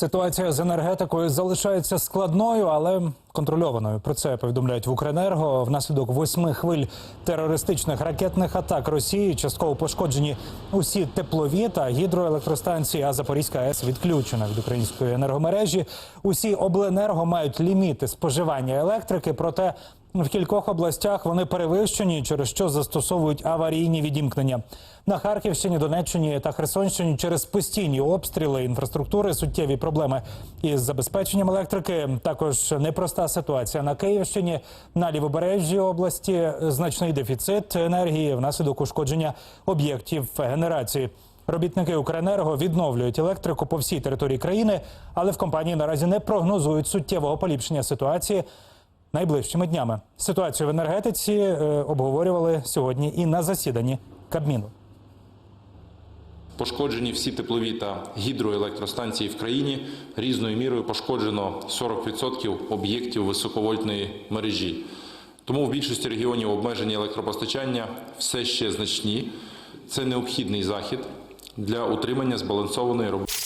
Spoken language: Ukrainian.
Ситуація з енергетикою залишається складною, але контрольованою. Про це повідомляють в Укренерго. Внаслідок восьми хвиль терористичних ракетних атак Росії частково пошкоджені усі теплові та гідроелектростанції. А Запорізька АЕС відключена від української енергомережі. Усі обленерго мають ліміти споживання електрики. Проте в кількох областях вони перевищені, через що застосовують аварійні відімкнення. На Харківщині, Донеччині та Херсонщині через постійні обстріли інфраструктури суттєві проблеми із забезпеченням електрики. Також непроста ситуація на Київщині, на лівобережжі області значний дефіцит енергії внаслідок ушкодження об'єктів генерації. Робітники Укренерго відновлюють електрику по всій території країни, але в компанії наразі не прогнозують суттєвого поліпшення ситуації найближчими днями. Ситуацію в енергетиці е, обговорювали сьогодні і на засіданні Кабміну. Пошкоджені всі теплові та гідроелектростанції в країні. Різною мірою пошкоджено 40% об'єктів високовольтної мережі. Тому в більшості регіонів обмеження електропостачання все ще значні. Це необхідний захід для утримання збалансованої роботи.